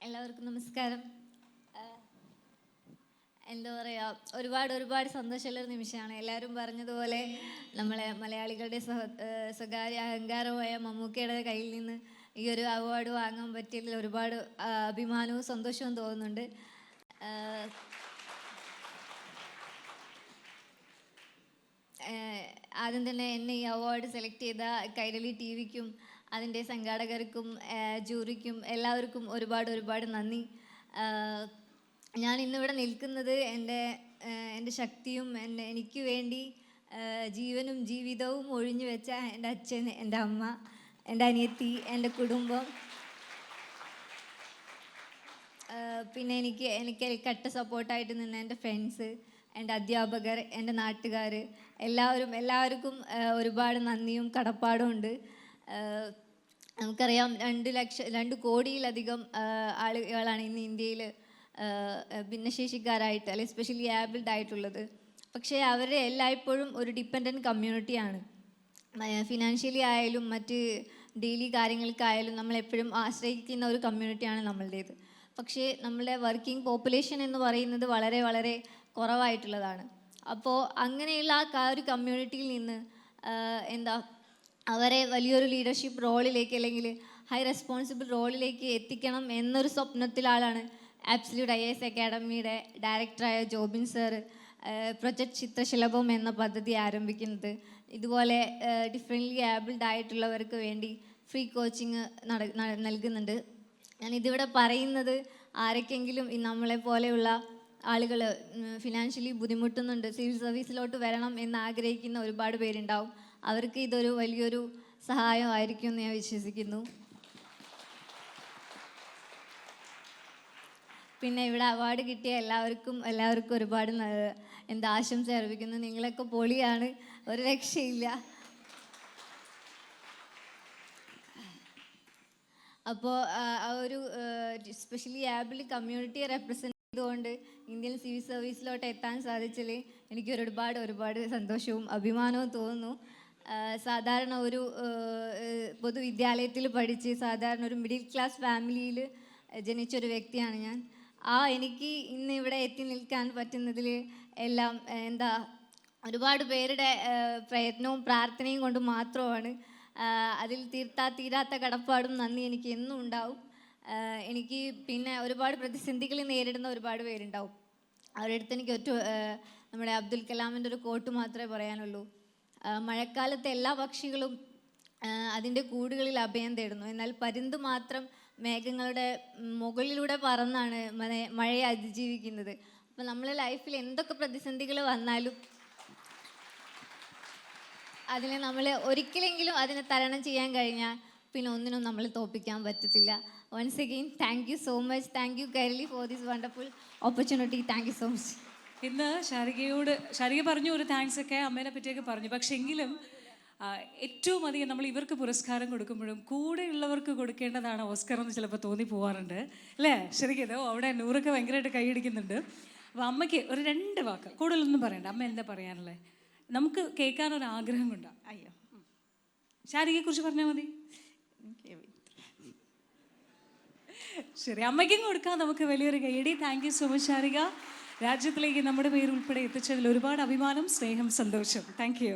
എല്ലാവർക്കും നമസ്കാരം. എന്താ പറയുക ഒരുപാട് ഒരുപാട് സന്തോഷമുള്ള നിമിഷമാണ്. എല്ലാവരും പറഞ്ഞതുപോലെ നമ്മളെ മലയാളികളുടെ ആഹ് സ്വകാര്യ അഹങ്കാരമായ മമ്മൂക്കയുടെ കയ്യിൽ നിന്ന് ഈ ഒരു അവാർഡ് വാങ്ങാൻ പറ്റിയതിൽ ഒരുപാട് അഭിമാനവും സന്തോഷവും തോന്നുന്നുണ്ട്. ആദ്യം തന്നെ എന്നെ ഈ അവാർഡ് സെലക്ട് ചെയ്ത കൈരളി ടി വിക്കും അതിന്റെ സംഘാടകർക്കും ജൂറിക്കും എല്ലാവർക്കും ഒരുപാട് ഒരുപാട് നന്ദി. ഞാൻ ഇന്നിവിടെ നിൽക്കുന്നത് എന്റെ എന്റെ ശക്തിയും എന്റെ എനിക്ക് വേണ്ടി ജീവനും ജീവിതവും ഒഴിഞ്ഞു വെച്ച എന്റെ അച്ഛൻ എന്റെ അമ്മ എന്റെ അനിയത്തി എന്റെ കുടുംബം. പിന്നെ എനിക്ക് എനിക്ക് കട്ട സപ്പോർട്ടായിട്ട് നിന്ന എന്റെ ഫ്രണ്ട്സ് എന്റെ അധ്യാപകർ എന്റെ നാട്ടുകാർ എല്ലാവരും എല്ലാവർക്കും ഒരുപാട് നന്ദിയും കടപ്പാടും ഉണ്ട്. നമുക്കറിയാം രണ്ട് ലക്ഷം രണ്ട് കോടിയിലധികം ആളുകളാണ് ഇന്ന് ഇന്ത്യയിൽ ഭിന്നശേഷിക്കാരായിട്ട് അല്ലെങ്കിൽ സ്പെഷ്യലി ആബിൾഡ് ആയിട്ടുള്ളത്. പക്ഷേ അവരെ എല്ലായ്പ്പോഴും ഒരു ഡിപ്പെൻഡന്റ് കമ്മ്യൂണിറ്റിയാണ് ഫിനാൻഷ്യലി ആയാലും മറ്റ് ഡെയിലി കാര്യങ്ങൾക്കായാലും നമ്മൾ എപ്പോഴും ആശ്രയിക്കുന്ന ഒരു കമ്മ്യൂണിറ്റിയാണ് നമ്മളുടേത്. പക്ഷേ നമ്മുടെ വർക്കിംഗ് പോപ്പുലേഷൻ എന്ന് പറയുന്നത് വളരെ വളരെ കുറവായിട്ടുള്ളതാണ്. അപ്പോൾ അങ്ങനെയുള്ള ആ ഒരു കമ്മ്യൂണിറ്റിയിൽ നിന്ന് എന്താ അവരെ വലിയൊരു ലീഡർഷിപ്പ് റോളിലേക്ക് അല്ലെങ്കിൽ ഹൈ റെസ്പോൺസിബിൾ റോളിലേക്ക് എത്തിക്കണം എന്നൊരു സ്വപ്നത്തിലാളാണ് ആബ്സല്യൂട്ട് ഐ എസ് അക്കാഡമിയുടെ ഡയറക്ടറായ ജോബിൻ സർ പ്രൊജക്ട് ചിത്രശലഭം എന്ന പദ്ധതി ആരംഭിക്കുന്നത്. ഇതുപോലെ ഡിഫറെന്റ്ലി ആബിൾഡ് ആയിട്ടുള്ളവർക്ക് വേണ്ടി ഫ്രീ കോച്ചിങ് നൽകുന്നുണ്ട്. ഞാൻ ഇതിവിടെ പറയുന്നത് ആരൊക്കെങ്കിലും നമ്മളെ പോലെയുള്ള ആളുകൾ ഫിനാൻഷ്യലി ബുദ്ധിമുട്ടുന്നുണ്ട്. സിവിൽ സർവീസിലോട്ട് വരണം എന്ന് ആഗ്രഹിക്കുന്ന ഒരുപാട് പേരുണ്ടാവും. അവർക്ക് ഇതൊരു വലിയൊരു സഹായമായിരിക്കും എന്ന് ഞാൻ വിശ്വസിക്കുന്നു. പിന്നെ ഇവിടെ അവാർഡ് കിട്ടിയ എല്ലാവർക്കും എല്ലാവർക്കും ഒരുപാട് എന്താ ആശംസ അർപ്പിക്കുന്നു. നിങ്ങളൊക്കെ പൊളിയാണ്. ഒരു രക്ഷയില്ല. അപ്പോൾ ആ ഒരു സ്പെഷ്യലി ആബിൾ കമ്മ്യൂണിറ്റിയെ റെപ്രസെന്റ് ചെയ്തുകൊണ്ട് ഇന്ത്യൻ സിവിൽ സർവീസിലോട്ട് എത്താൻ സാധിച്ചതിൽ എനിക്ക് ഒരുപാട് ഒരുപാട് സന്തോഷവും അഭിമാനവും തോന്നുന്നു. സാധാരണ ഒരു പൊതുവിദ്യാലയത്തിൽ പഠിച്ച് സാധാരണ ഒരു മിഡിൽ ക്ലാസ് ഫാമിലിയിൽ ജനിച്ചൊരു വ്യക്തിയാണ് ഞാൻ. ആ എനിക്ക് ഇന്ന് ഇവിടെ എത്തി നിൽക്കാൻ പറ്റുന്നതിൽ എല്ലാം എന്താ ഒരുപാട് പേരുടെ പ്രയത്നവും പ്രാർത്ഥനയും കൊണ്ട് മാത്രമാണ് അതിൽ തീർത്താ തീരാത്ത കടപ്പാടും നന്ദി എനിക്ക് എന്നും ഉണ്ടാവും. എനിക്ക് പിന്നെ ഒരുപാട് പ്രതിസന്ധികൾ നേരിടുന്ന ഒരുപാട് പേരുണ്ടാവും. അവരുടെ അടുത്ത് എനിക്ക് ഒറ്റ നമ്മുടെ അബ്ദുൽ കലാമിന്റെ ഒരു കോട്ട് മാത്രമേ പറയാനുള്ളൂ. മഴക്കാലത്തെ എല്ലാ പക്ഷികളും അതിന്റെ കൂടുകളിൽ അഭയം തേടുന്നു. എന്നാൽ പരുന്ത് മാത്രം മേഘങ്ങളുടെ മുകളിലൂടെ പറന്നാണ് മഴയെ അതിജീവിക്കുന്നത്. അപ്പം നമ്മളെ ലൈഫിൽ എന്തൊക്കെ പ്രതിസന്ധികൾ വന്നാലും അതിനെ നമ്മൾ ഒരിക്കലെങ്കിലും അതിനെ തരണം ചെയ്യാൻ കഴിഞ്ഞാൽ പിന്നെ ഒന്നിനും നമ്മൾ തോപ്പിക്കാൻ പറ്റത്തില്ല. Once again thank you so much thank you Kairali for this wonderful opportunity thank you so much ഇന്ന് ശാരികയോട് ശാരിക പറഞ്ഞു ഒരു താങ്ക്സ് ഒക്കെ അമ്മേനെ പറ്റിയൊക്കെ പറഞ്ഞു. പക്ഷെ എങ്കിലും ഏറ്റവും അധികം നമ്മൾ ഇവർക്ക് പുരസ്കാരം കൊടുക്കുമ്പോഴും കൂടെയുള്ളവർക്ക് കൊടുക്കേണ്ടതാണ് ഓസ്കർ എന്ന് ചിലപ്പോൾ തോന്നി പോവാറുണ്ട്. അല്ലേ ശരിക്കും ഇത് അവിടെ നൂറൊക്കെ ഭയങ്കരമായിട്ട് കൈയടിക്കുന്നുണ്ട് അപ്പോൾ അമ്മയ്ക്ക് ഒരു രണ്ട് വാക്ക് കൂടുതലൊന്നും പറയണ്ട. അമ്മ എന്താ പറയാനുള്ളത് നമുക്ക് കേൾക്കാനൊരാഗ്രഹം ഒരു ആഗ്രഹം കൊണ്ടാ. അയ്യോ. ശാരികയെക്കുറിച്ച് പറഞ്ഞാൽ മതി. ശരി അമ്മയ്ക്കും കൊടുക്കാം നമുക്ക് വലിയൊരു കൈയടി thank you so much Sarika രാജ്യത്തിലേക്ക് നമ്മുടെ പേര് ഉൾപ്പെടെ എത്തിച്ചതിൽ ഒരുപാട് അഭിമാനം സ്നേഹം സന്തോഷം. Thank you